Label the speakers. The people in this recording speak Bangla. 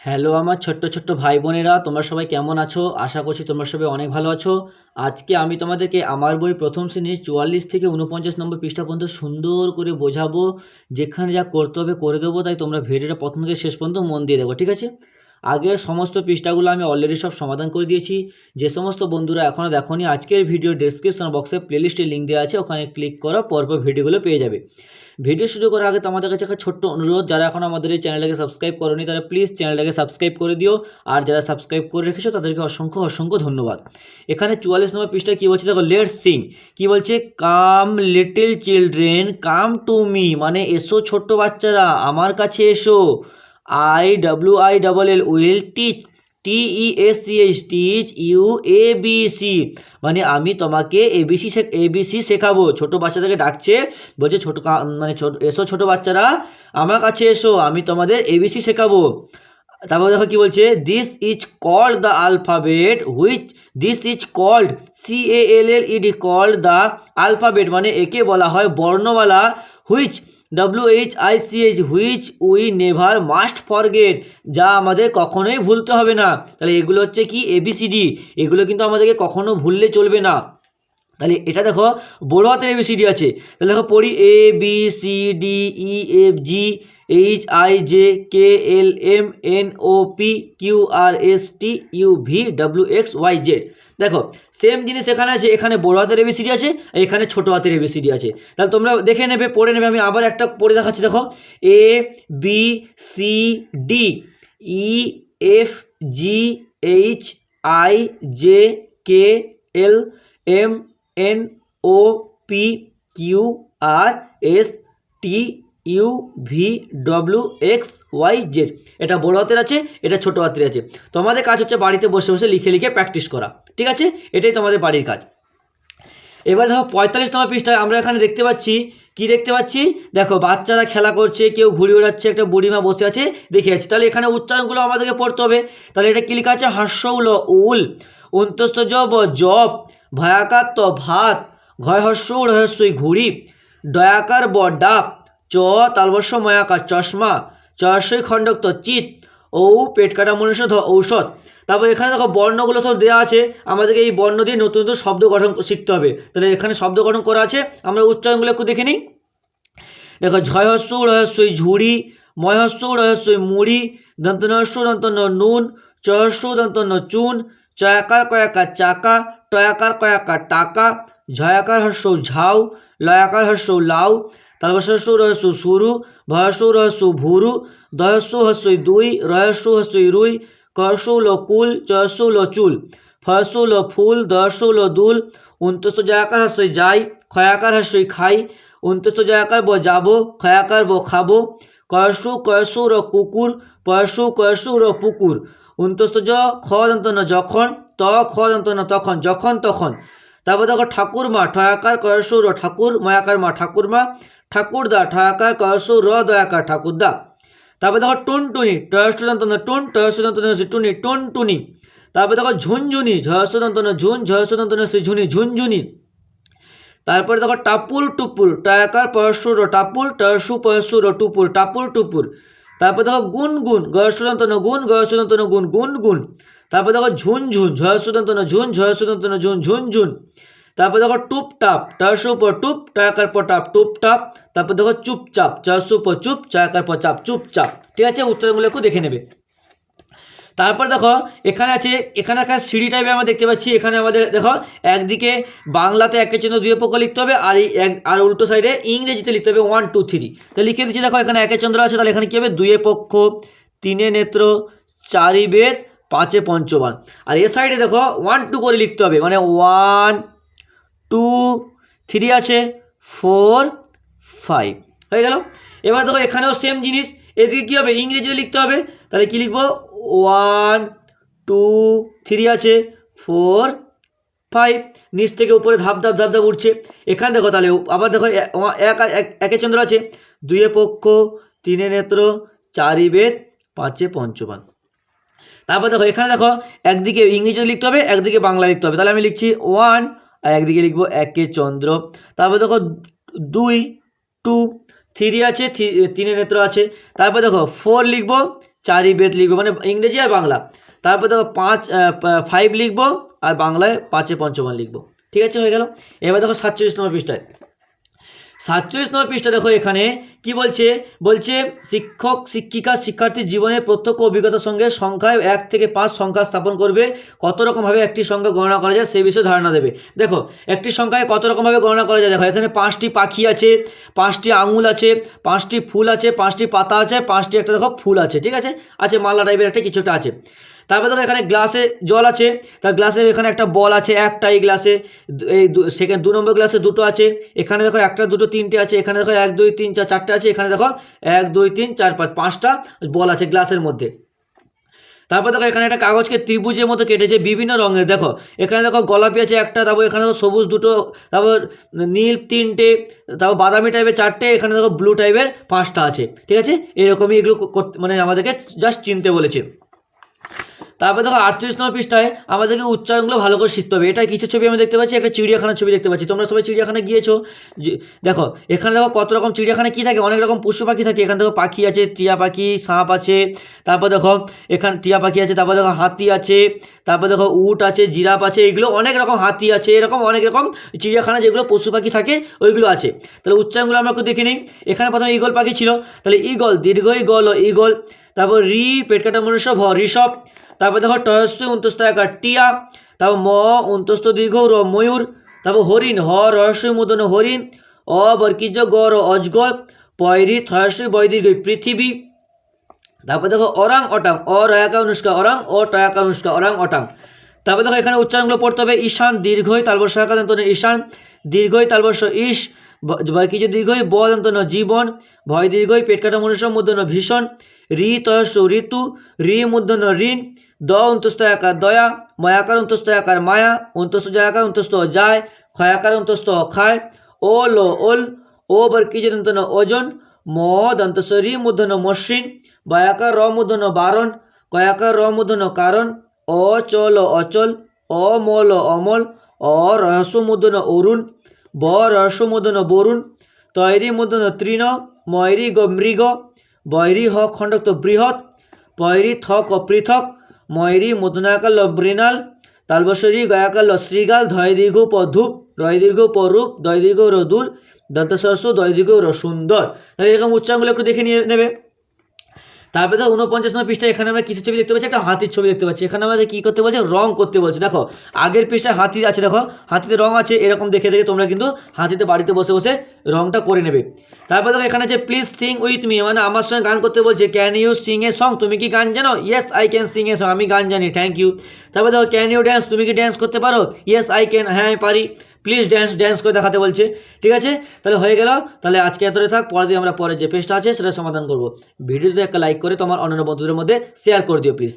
Speaker 1: হ্যালো আমার ছোট্ট ছোট্ট ভাই বোনেরা, তোমরা সবাই কেমন আছো? আশা করছি তোমরা সবাই অনেক ভালো আছো। আজকে আমি তোমাদেরকে আমার বই প্রথম শ্রেণির চুয়াল্লিশ থেকে উনপঞ্চাশ নম্বর পৃষ্ঠা পর্যন্ত সুন্দর করে বোঝাবো। যেখানে যা করতে হবে, করে দেবো। তাই তোমরা ভিডিওটা প্রথম থেকে শেষ পর্যন্ত মন দিয়ে দেবো ঠিক আছে? আগের সমস্ত পৃষ্ঠাগুলো আমি অলরেডি সব সমাধান করে দিয়েছি। যে সমস্ত বন্ধুরা এখনও দেখোনি, আজকের ভিডিও ডেসক্রিপশন বক্সে প্লেলিস্টের লিঙ্ক দেওয়া আছে। ওখানে ক্লিক করো পরপর ভিডিওগুলো পেয়ে যাবে। ভিডিও শুরু করার আগে তোমাদের কাছে একটা ছোট্ট অনুরোধ, যারা এখন আমাদের এই চ্যানেলটাকে সাবস্ক্রাইব করনি, তারা প্লিজ চ্যানেলটাকে সাবস্ক্রাইব করে দিও। আর যারা সাবস্ক্রাইব করে রেখেছো, তাদেরকে অসংখ্য অসংখ্য ধন্যবাদ। এখানে চুয়াল্লিশ নম্বর পৃষ্ঠায় কী বলছে? দেখো লেট সিং কী বলছে? Come little children come to me মানে এসো ছোট্ট বাচ্চারা, আমার কাছে এসো। I W I double L will teach T E S C H teach you A B C মানে আমি তোমাকে এবিসি এবিসি শেখাবো। ছোটো বাচ্চাদেরকে ডাকছে, বলছে ছোটো মানে ছোট, এসো ছোটো বাচ্চারা, আমার কাছে এসো, আমি তোমাদের এবিসি শেখাবো। তারপর দেখো কি বলছে this is called the alphabet which this is called C A L L E D called the alphabet মানে একে বলা হয় বর্ণমালা which W H I C H which we never must forget যা আমাদের কখনোই ভুলতে হবে না। তাহলে এগুলো হচ্ছে কি? এবিসিডি এগুলো কিন্তু আমাদেরকে কখনো ভুললে চলবে না। তাহলে এটা দেখো, বড় হাতের এবিসিডি আছে। তাহলে দেখো, পড়ি A B C D E F G H I J K L M N O P Q R S T U V W X Y Z দেখো সেম জিনিস এখানে আছে, এখানে বড় হাতের এবিসিডি আছে এখানে ছোটো হাতের এবিসিডি আছে। তাহলে তোমরা দেখে নেবে, পড়ে নেবে, আমি আবার একটা পড়ে দেখাচ্ছি, দেখো। A B C D E F G H I J K L M N O P Q R S T U V W X Y Z এটা বড় হাতের আছে, এটা ছোটো হাতের আছে। তোমাদের কাজ হচ্ছে বাড়িতে বসে বসে লিখে লিখে প্র্যাকটিস করা, ঠিক আছে? এটাই তোমাদের বাড়ির কাজ। এবার দেখো পঁয়তাল্লিশ নম্বর পৃষ্ঠায় আমরা এখানে দেখতে পাচ্ছি, কি দেখতে পাচ্ছি? দেখো বাচ্চারা খেলা করছে, কেউ ঘুরে ওড়াচ্ছে, একটা বুড়িমা বসে আছে, দেখে যাচ্ছি। তাহলে এখানে উচ্চারণগুলো আমাদেরকে পড়তে হবে। তাহলে এটা কি লেখা আছে? হাস্যউল, উল, অন্তস্থ জব জব ভয়াকার ত ভাত ঘয় হস্য রহস্যই ঘুড়ি ডয়াকার ব, ডাব চ তালবস্য ময়াকার চশমা। চয়স্যই খণ্ডক ত চিত। ঔ, পেট কাটা মনুষ্য ঔষধ। তারপর এখানে দেখো বর্ণগুলো সব দেওয়া আছে। আমাদেরকে এই বর্ণ দিয়ে নতুন নতুন শব্দ গঠন শিখতে হবে। তাহলে এখানে শব্দ গঠন করা আছে। আমরা উচ্চারণগুলো একটু দেখে নিই। দেখো, ঝয়হস্য, রহস্যই ঝুড়ি। ময়হস্য, রহস্যই মুড়ি। দন্তনস্য দন্তন্য নুন। চহস্য, দন্তন্য চুন। চয়াকার, কয়াকার চাকা। টয়াকার, কয়াকার টাকা। ঝয়াকার হস্য ঝাউ। লয়াকার হস্য লাউ। তালবস্য রহস্য সুরু ভয়স্য রহস্য ভুরু দহস্য হস্যই দুই রহস্য হস্যই রুই কয়সৌল কুল চয়সৌল চুল ফয়সৌল ফুল দশৌল দুল উন্তস্ত জয়াকার হস্যই যাই ক্ষয়াকার হস্যই খাই উন্তস্ত জয়াকার ব যাব ক্ষয়াকার ব খাব কয়সু কয়সু র কুকুর পয়সু কয়সু র পুকুর উন্তস্ত জ খ দন্তন যখন, ত খ দন্তন তখন, যখন তখন, তারপর দেখো ঠাকুরমা ঠয়াকার কয়সু র ঠাকুর ময়াকার মা ঠাকুরমা ঠাকুরদা ঠয়াকার কয়সু র দয়াকার ঠাকুরদা। তারপর দেখো টুনটুনি টয়স্টুদন্তন টুন টয়স্টুদন্তন টুনি টুনটুনি। তারপর দেখো ঝুনঝুনি ঝয়স্টুদন্তন ঝুন ঝয়স্টুদন্তন ঝুনি ঝুনঝুনি। তারপরে দেখো টাপুল টুপুর, টয়াকার পয়সুর টাপুল টয়সু পয়সুর টুপুর টাপুর টুপুর। তারপর দেখো গুন গুন গয়সুদন্তন গয়সুদন্তন গুন গুন গুন তারপর দেখো ঝুনঝুন ঝয়সুদন্তন ঝুন ঝয়সুদন্তন ঝুন, ঝুনঝুন। তারপর দেখো টুপ টাপ টয়সু পর টুপ টয়াকার পর টাপ, টুপ টাপ, তারপর দেখো চুপচাপ চয়সু পর চুপ চয়াকার পর চাপ চুপচাপ ঠিক আছে? উত্তরগুলো একটু দেখে নেবে। তারপর দেখো, এখানে আছে, এখানে একটা সিঁড়ি টাইপে আমরা দেখতে পাচ্ছি, এখানে আমাদের দেখো, একদিকে বাংলাতে একের জন্য দুই পক্ষ লিখতে হবে, আর এই এক, আর উল্টো সাইডে ইংরেজিতে লিখতে হবে ওয়ান টু থ্রি তো লিখে দিচ্ছি, দেখো, এখানে একে চন্দ্র আছে, তাহলে এখানে কী হবে? দুয়ে পক্ষ তিনে নেত্র চারি বেদ পাঁচে পঞ্চবান। আর এ সাইডে দেখো ওয়ান টু করে লিখতে হবে মানে ওয়ান টু থ্রি আছে ফোর ফাইভ হয়ে গেল? এবার দেখো এখানেও সেম জিনিস। এদিকে কী হবে? ইংরেজিতে লিখতে হবে। তাহলে কী লিখব? ওয়ান টু থ্রি আছে ফোর ফাইভ নিচ থেকে উপরে ধাপ ধাপ ধাপ ধাপ উঠছে। এখানে দেখো তাহলে, আবার দেখো এক এক- চন্দ্র আছে। দুয়ে পক্ষ, তিনে নেত্র, চারি বেদ, পাঁচে পঞ্চবান। তারপর দেখো, এখানে দেখো, একদিকে ইংরেজিতে লিখতে হবে, একদিকে বাংলা লিখতে হবে। তাহলে আমি লিখছি ওয়ান একদিকে লিখব একে চন্দ্র। তারপর দেখো দুই, টু, থ্রি আছে তিনে নেত্র আছে। তারপর দেখো ফোর লিখব, চারি বেদ লিখব মানে ইংরেজি আর বাংলা। তারপর দেখো পাঁচ ফাইভ লিখব আর বাংলায় পাঁচে পঞ্চমান লিখব। ঠিক আছে, হয়ে গেল। এবার দেখো সাতচল্লিশ নম্বর পৃষ্ঠায়। সাতচল্লিশ নম্বর পৃষ্ঠা দেখো এখানে কি বলছে? বলছে, শিক্ষক, শিক্ষিকা শিক্ষার্থীর জীবনের প্রত্যক্ষ অভিজ্ঞতার সঙ্গে সংখ্যায় এক থেকে পাঁচ সংখ্যা স্থাপন করবে। কত রকমভাবে একটি সংখ্যা গণনা করা যায় সেই বিষয়ে ধারণা দেবে। দেখো, একটি সংখ্যায় কত রকমভাবে গণনা করা যায়? দেখো, এখানে পাঁচটি পাখি আছে, পাঁচটি আঙুল আছে, পাঁচটি ফুল আছে, পাঁচটি পাতা আছে, পাঁচটি একটা দেখো ফুল আছে, ঠিক আছে? আছে মালা টাইপের একটা কিছুটা আছে। তারপরে দেখো, এখানে গ্লাসে জল আছে, তার গ্লাসে এখানে একটা বল আছে, একটা এই গ্লাসে, এই সেকেন্ড দু নম্বর গ্লাসে দুটো আছে, এখানে দেখো একটা, দুটো, তিনটে আছে, এখানে দেখো এক, দুই, তিন, চার, চারটে আছে এখানে দেখো, এক, দুই, তিন, চার, পাঁচ, পাঁচটা বল আছে গ্লাসের মধ্যে। তারপর দেখো এখানে একটা কাগজকে ত্রিভুজের মতো কেটেছে বিভিন্ন রঙের। দেখো, এখানে দেখো গোলাপি আছে একটা, তারপর এখানে দেখো সবুজ দুটো, তারপর নীল তিনটে, তারপর বাদামি টাইপের চারটে, এখানে দেখো ব্লু টাইপের পাঁচটা আছে। ঠিক আছে? এরকমই এগুলো মানে আমাদেরকে জাস্ট চিনতে বলেছে। তারপর দেখো আটত্রিশ নম্বর পৃষ্ঠায় আমাদেরকে উচ্চারণগুলো ভালো করে শিখতে হবে। এটা কিসের ছবি আমি দেখতে পাচ্ছি? একটা চিড়িয়াখানার ছবি দেখতে পাচ্ছি। তোমরা সবাই চিড়িয়াখানা গিয়েছো? দেখো, এখানে দেখো কত রকম চিড়িয়াখানা কী থাকে? অনেক রকম পশু পাখি থাকে। এখানে দেখো পাখি আছে, টিয়া পাখি, সাপ আছে, তারপর দেখো এখানে টিয়া পাখি আছে, তারপর দেখো হাতি আছে, তারপর দেখো উট আছে, জিরাফ আছে, এগুলো অনেক রকম হাতি আছে, এরকম অনেক রকম চিড়িয়াখানা যেগুলো পশু পাখি থাকে, ওইগুলো আছে। তাহলে উচ্চারণগুলো আমরা একটু দেখে নিই। এখানে প্রথমে ইগল পাখি ছিল। তাহলে ইগল দীর্ঘ ইগল ইগল তারপর রি, পেটকাটা মনুষ্য, ভ, ঋষভ তারপর দেখো টয়স্ব উন্তস্ত একার টিয়া, তারপর ম উন্তস্ত দীর্ঘ র ময়ূর, তারপর হরিণ, হ রহস্য মুদন হরিণ, অ বর্কিজ গ র অজগর, পয়রি থয়স্ব বৈদীর্ঘ পৃথিবী। তারপর দেখো অরাং, অটাং, অ রয়াকা অনুষ্কা অরাং, অ টয়াকা অনুষ্কা অরাং, অটাং। তারপর দেখো এখানে উচ্চারণগুলো পড়তে হবে, ঈশান, দীর্ঘই তালবর দন্তন ঈশান, দীর্ঘই তালবর্ষ ঈশ কিছু দীর্ঘই, ব জীবন, ভয় দীর্ঘই, পেট কাটা মনুষ্য মুদ্রণ ভীষণ, রি তয়স ঋতু, রি মুদ্রণ ঋণ দ অন্তস্থ আকার দয়া, ময়াকার অন্তস্থ আকার মায়া, অন্তস্থ জয়াকার অন্তস্থ যায়, ক্ষয়াকার অন্তস্থ অক্ষয় ও ও ওল, ও বর্কিজ দন্তন ওজন? ম দন্তস্বরী মূর্ধন মসৃণ, বয়াকার র মূর্ধন বারণ, কয়াকার র মূর্ধন কারণ। অচল অচল অমল অমল, অ মূর্ধন অরুণ, ব রহস্য মূর্ধন বরুণ, তৈরি মূর্ধন তৃণ ময়রি গ মৃগ, বৈরি হ খণ্ডক্ত বৃহৎ পয়রি থক পৃথক ময়রি মদনাকাল লব্রিনাল তালবসরী গয়াকাল শ্রীগাল ধয় দীর্ঘ পধূপ রয় দীর্ঘ পরূপ দয় দীর্ঘ রদুল দন্তসরস্ব দয় দীর্ঘ রসুন্দর তাহলে এরকম উচ্চারণগুলো একটু দেখে নিয়ে নেবে। তারপরে দেখো উনপঞ্চাশ নম্বর পৃষ্ঠায় এখানে আমরা কিসের ছবি দেখতে পাচ্ছি? একটা হাতির ছবি দেখতে পাচ্ছি। এখানে আমাদের কী করতে বলছে? রং করতে বলছে। দেখো, আগের পৃষ্ঠায় হাতি আছে, দেখো। হাতিতে রং আছে, এরকম দেখে দেখে তোমরা কিন্তু হাতিতে বাড়িতে বসে বসে রংটা করে নেবে। তারপর দেখো, এখানে যে প্লিজ সিং উইথ মি মানে আমার সঙ্গে গান করতে বলছে can you sing a song তুমি কি গান জানো? Yes I can sing a song আমি গান জানি থ্যাংক ইউ তারপর দেখো ক্যান ইউ ড্যান্স তুমি কি ড্যান্স করতে পারো? ইয়েস আই ক্যান হ্যাঁ আমি পারি। প্লিজ ড্যান্স ড্যান্স করে দেখাতে বলছে। ঠিক আছে? তাহলে হয়ে গেল। তাহলে আজকে এতটাই থাক। পরে দিন আমরা পরে যে পেজটা আছে, সেটা সমাধান করব। ভিডিওতে একটা লাইক করে তোমার অন্যান্য বন্ধুদের মধ্যে শেয়ার করে দিও প্লিজ